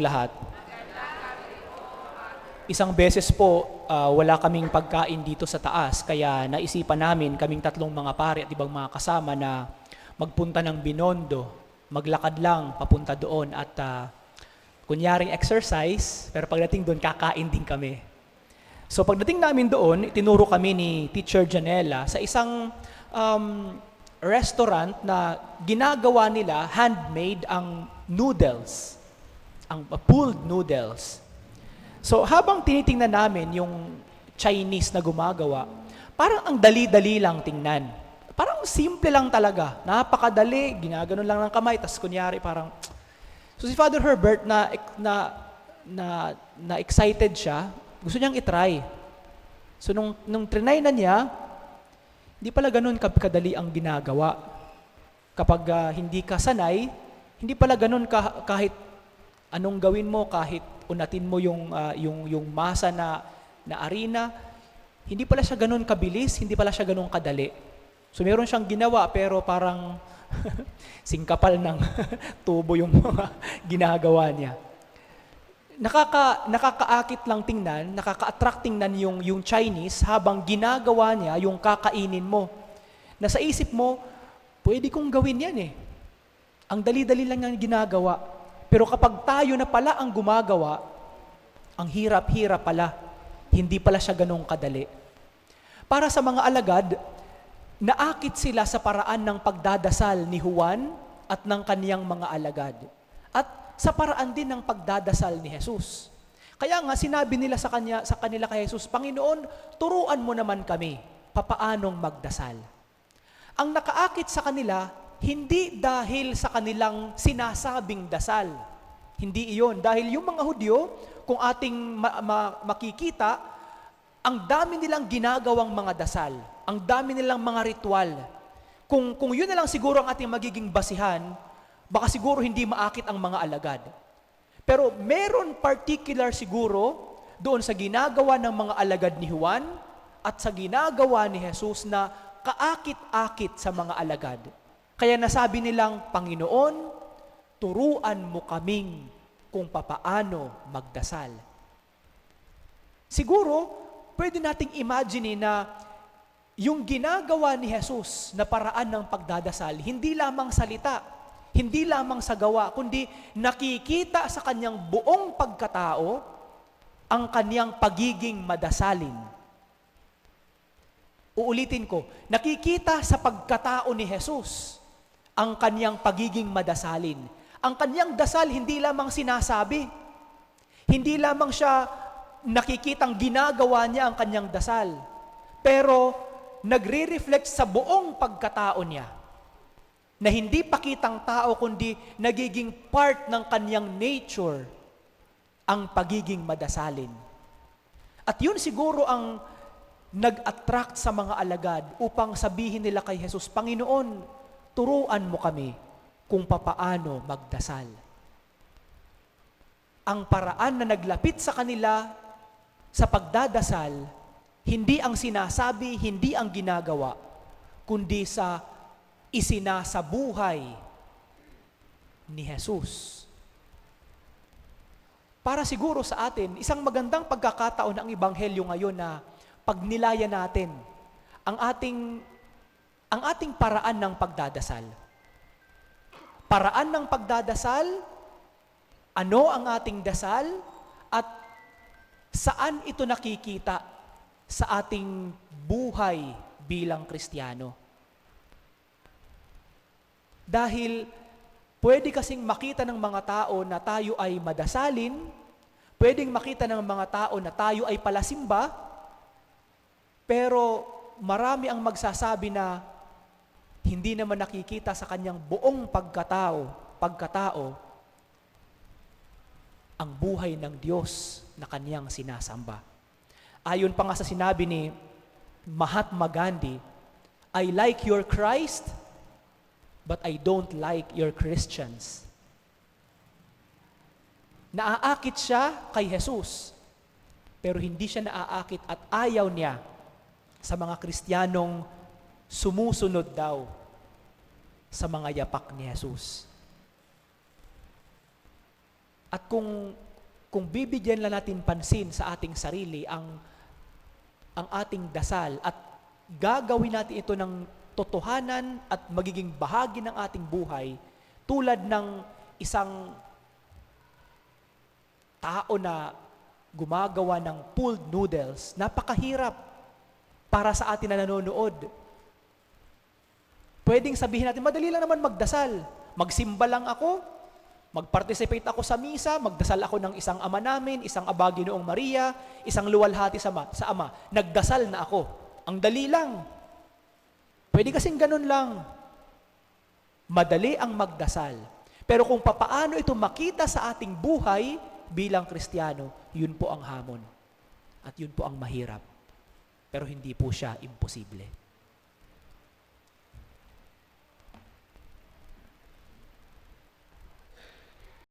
lahat. Isang beses po, ah, wala kaming pagkain dito sa taas, kaya naisipan namin, kaming tatlong mga pare at ibang mga kasama na magpunta ng Binondo, maglakad lang papunta doon at ah, kunyaring exercise, pero pagdating doon, kakain din kami. So pagdating namin doon, tinuro kami ni Teacher Janela sa isang um, restaurant na ginagawa nila handmade ang noodles, ang uh, pulled noodles. So habang tinitingnan namin yung Chinese na gumagawa, parang ang dali-dali lang tingnan. Parang simple lang talaga. Napakadali, ginaganon lang ng kamay, tas kunyari parang... So si Father Herbert na na na, na excited siya, gusto niyang itry. So nung nung trinay na niya, hindi pala ganun ka- kadali ang ginagawa. Kapag ah, hindi ka sanay, hindi pala ganun ka, kahit anong gawin mo, kahit unatin mo yung ah, yung yung masa na na arena, hindi pala siya ganun kabilis, hindi pala siya ganun kadali. So meron siyang ginawa pero parang singkapal ng tubo yung mga ginagawa niya. Nakaka, nakakaakit lang tingnan, nakaka-attract tingnan yung, yung Chinese habang ginagawa niya yung kakainin mo. Na sa isip mo, pwede kong gawin yan eh. Ang dali-dali lang ang ginagawa. Pero kapag tayo na pala ang gumagawa, ang hirap-hirap pala. Hindi pala siya ganong kadali. Para sa mga alagad, naakit sila sa paraan ng pagdadasal ni Juan at ng kaniyang mga alagad. At sa paraan din ng pagdadasal ni Jesus. Kaya nga sinabi nila sa kanya sa kanila kay Jesus, Panginoon, turuan mo naman kami papaanong magdasal. Ang nakaakit sa kanila hindi dahil sa kanilang sinasabing dasal. Hindi iyon dahil yung mga Hudyo, kung ating ma- ma- makikita, ang dami nilang ginagawang mga dasal, ang dami nilang mga ritual. Kung, kung yun na lang siguro ang ating magiging basihan, baka siguro hindi maakit ang mga alagad. Pero meron particular siguro doon sa ginagawa ng mga alagad ni Juan at sa ginagawa ni Jesus na kaakit-akit sa mga alagad. Kaya nasabi nilang, Panginoon, turuan mo kaming kung papaano magdasal. Siguro, pwede nating imagine na yung ginagawa ni Jesus na paraan ng pagdadasal, hindi lamang salita, hindi lamang sa gawa, kundi nakikita sa kanyang buong pagkatao ang kanyang pagiging madasalin. Uulitin ko, nakikita sa pagkatao ni Jesus ang kanyang pagiging madasalin. Ang kanyang dasal hindi lamang sinasabi, hindi lamang siya nakikitang ginagawa niya ang kanyang dasal, pero nagre-reflect sa buong pagkatao niya na hindi pakitang tao kundi nagiging part ng kanyang nature ang pagiging madasalin. At yun siguro ang nag-attract sa mga alagad upang sabihin nila kay Jesus, Panginoon, turuan mo kami kung papaano magdasal. Ang paraan na naglapit sa kanila sa pagdadasal, hindi ang sinasabi, hindi ang ginagawa, kundi sa isinasabuhay ni Jesus. Para siguro sa atin, isang magandang pagkakataon ng Ebanghelyo ngayon na pagnilaya natin ang ating ang ating paraan ng pagdadasal. Paraan ng pagdadasal, ano ang ating dasal, at saan ito nakikita sa ating buhay bilang Kristiyano. Dahil pwede kasing makita ng mga tao na tayo ay madasalin, pwedeng makita ng mga tao na tayo ay palasimba, pero marami ang magsasabi na hindi naman nakikita sa kanyang buong pagkatao, pagkatao, ang buhay ng Diyos na kanyang sinasamba. Ayon pa nga sa sinabi ni Mahatma Gandhi, I like your Christ, but I don't like your Christians. Naaakit siya kay Jesus, pero hindi siya naaakit at ayaw niya sa mga Kristiyanong sumusunod daw sa mga yapak ni Jesus. At kung kung bibigyan lang natin pansin sa ating sarili ang ang ating dasal at gagawin natin ito ng totohanan at magiging bahagi ng ating buhay tulad ng isang tao na gumagawa ng pulled noodles, napakahirap para sa atin na nanonood. Pwedeng sabihin natin, madali lang naman magdasal. Magsimba lang ako, mag-participate ako sa misa, magdasal ako ng isang ama namin, isang abagi noong Maria, isang luwalhati sa, ma- sa ama. Nagdasal na ako. Ang dali lang. Pwede kasing ganun lang. Madali ang magdasal. Pero kung papaano ito makita sa ating buhay bilang Kristiyano, yun po ang hamon. At yun po ang mahirap. Pero hindi po siya imposible.